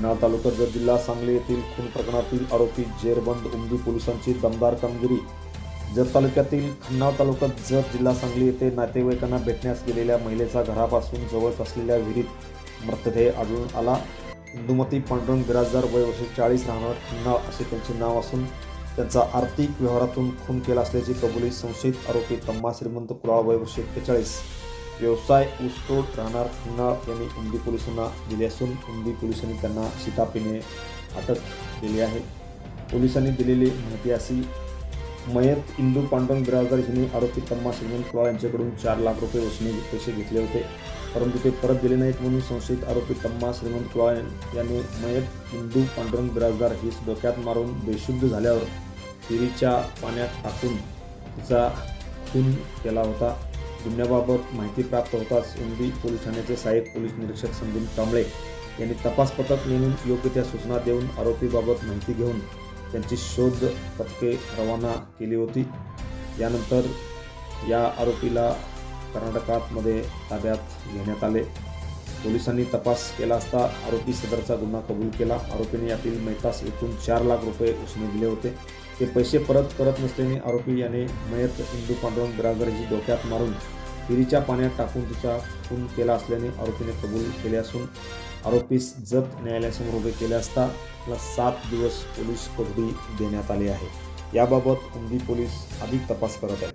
जुन्नर तालुक्यात जिल्हा सांगली येथील खून प्रकरणातील आरोपी जेरबंद उमदी पोलिसांची दमदार कामगिरी. जत तालुक्यातील खन्नाव तालुक्यात जत जिल्हा सांगली येथे नातेवाईकांना भेटण्यास गेलेल्या महिलेचा घरापासून जवळच असलेल्या विहिरीत मृतदेह आढळून आला. इंदुमती पांडुरंग बिराजदार वय वर्ष चाळीस राहणार खन्नाळ असे त्यांचे नाव असून त्यांचा आर्थिक व्यवहारातून खून केला असल्याची कबुली संशयित आरोपी तम्मा श्रीमंत कुळाळ वय वर्ष एक्केचाळीस व्यवसाय ऊसतोड राहणार. खन्नाळ यांनी उमदी पोलिसांना दिले असून उमदी पोलिसांनी त्यांना शितापीने अटक केली आहे. पोलिसांनी दिलेली माहिती अशी मयत इंदू पांडुरंग बिराजदार यांनी आरोपी तम्मा श्रीमंत कुळाळ यांच्याकडून चार लाख रुपये वसुली पैसे घेतले होते. परंतु ते परत दिले नाहीत म्हणून संशयित आरोपी तम्मा श्रीमंत कुळाळ यांनी मयत इंदू पांडुरंग बिराजदार हीच डोक्यात मारून बेशुद्ध झाल्यावर विहिरीच्या पाण्यात टाकून तिचा खून केला होता. गुन्ह्याबाबत माहिती प्राप्त होताच उमदी पोलीस ठाण्याचे सहाय्यक पोलीस निरीक्षक संदीप कांबळे यांनी तपास पथक नेमून योग्य त्या सूचना देऊन आरोपीबाबत माहिती घेऊन त्यांची शोध पथके रवाना केली होती. यानंतर या आरोपीला कर्नाटकामध्ये ताब्यात घेण्यात आले. पोलिसांनी तपास केला असता आरोपी सदरचा गुन्हा कबूल केला. आरोपीने यातील मैतास एकूण चार लाख रुपये उसने दिले होते. ते पैसे परत करत नसल्याने आरोपी याने मयत हिंदू पांडुरंग बिराजदार हिची डोक्यात मारून विहिरीच्या पाण्यात टाकून तिचा खून केला असल्याने आरोपीने कबूल केले असून आरोपीस जत न्यायालयासमोर उभे केले असता त्याला सात दिवस पोलीस कोठडी देण्यात आली आहे. याबाबत उमदी पोलीस अधिक तपास करत आहेत.